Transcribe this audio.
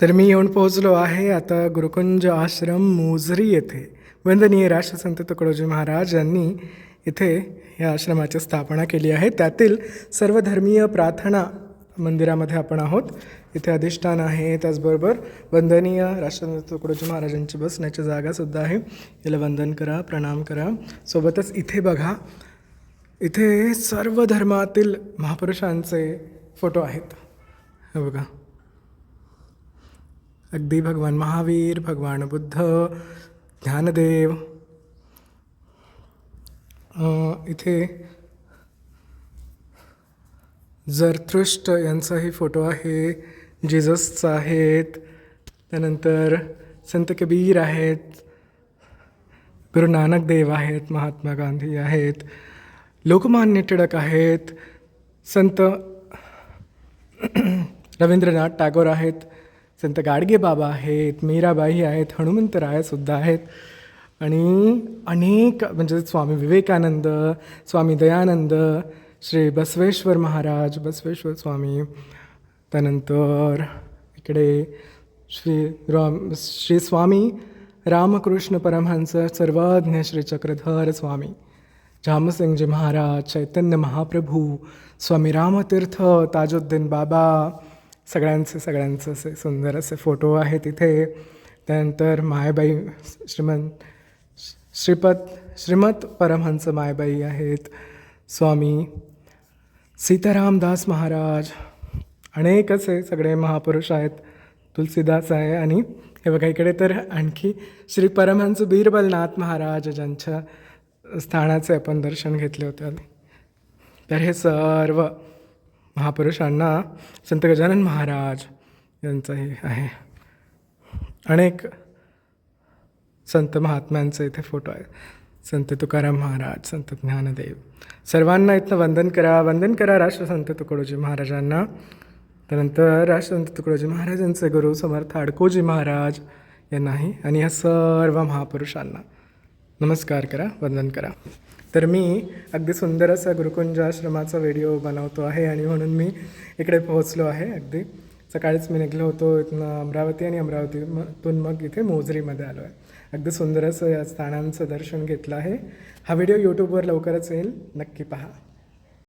तर मी येऊन पोहोचलो आहे आता गुरुकुंज आश्रम मोझरी येथे. वंदनीय राष्ट्रसंत तुकडोजी महाराज यांनी इथे या आश्रमाची स्थापना केली आहे. त्यातील सर्वधर्मीय प्रार्थना मंदिरामध्ये आपण आहोत. इथे अधिष्ठान आहे. त्याचबरोबर वंदनीय राष्ट्रसंत तुकडोजी महाराजांची बसण्याची जागासुद्धा आहे. याला वंदन करा प्रणाम करा. सोबतच इथे बघा इथे सर्व धर्मातील महापुरुषांचे फोटो आहेत. हे बघा. अगदी भगवान महावीर भगवान बुद्ध ज्ञानदेव. इथे जरथृष्ट यांचाही फोटो आहे. जिजसचा आहेत. त्यानंतर संत कबीर आहेत. गुरु नानक देव आहेत. महात्मा गांधी आहेत. लोकमान्य टिळक आहेत. संत रवींद्रनाथ टागोर आहेत. संत गाडगे बाबा आहेत मीराबाई आहेत हनुमंतरायसुद्धा आहेत. आणि अनेक म्हणजे स्वामी विवेकानंद स्वामी दयानंद श्री बसवेश्वर महाराज बसवेश्वर स्वामी त्यानंतर इकडे श्री राम श्री स्वामी रामकृष्ण परमहंस सर्वज्ञ श्री चक्रधर स्वामी जामसिंगजी महाराज चैतन्य महाप्रभू स्वामी रामतीर्थ ताजुद्दीन बाबा सगळ्यांचे सगळ्यांचे असे सुंदर असे फोटो आहे तिथे त्यानंतर मायबाई श्रीमंत श्रीपद श्रीमत परमहंस मायबाई आहेत. स्वामी सीतारामदास महाराज अनेक असे सगळे महापुरुष आहेत. तुलसीदास आहे आणि हे बघा इकडे तर आणखी श्री परमहंस बीरबलनाथ महाराज ज्यांच्या स्थानाचे आपण दर्शन घेतले होते तर हे सर्व महापुरुषांना संत गजानन महाराज यांचं हे आहे. अनेक संत महात्म्यांचे इथे फोटो आहेत. संत तुकाराम महाराज संत ज्ञानदेव. सर्वांना इथनं वंदन करा वंदन करा राष्ट्रसंत तुकडोजी महाराजांना. त्यानंतर राष्ट्रसंत तुकडोजी महाराजांचे गुरु समर्थ अडकोजी महाराज यांनाही आणि या सर्व महापुरुषांना. नमस्कार करा वंदन करा. तर मी अगदी सुंदर असा गुरुकुंज आश्रमाचा व्हिडिओ बनवतो आहे आणि म्हणून मी इकडे पोहोचलो आहे अगदी. सकाळीच मी निघलो होतो इथनं अमरावती आणि अमरावतीतून मग इथे मोजरीमध्ये आलो आहे. अगदी सुंदर असं या स्थानांचं दर्शन घेतलं आहे. हा व्हिडिओ यूट्यूबवर लवकरच येईल. नक्की पहा.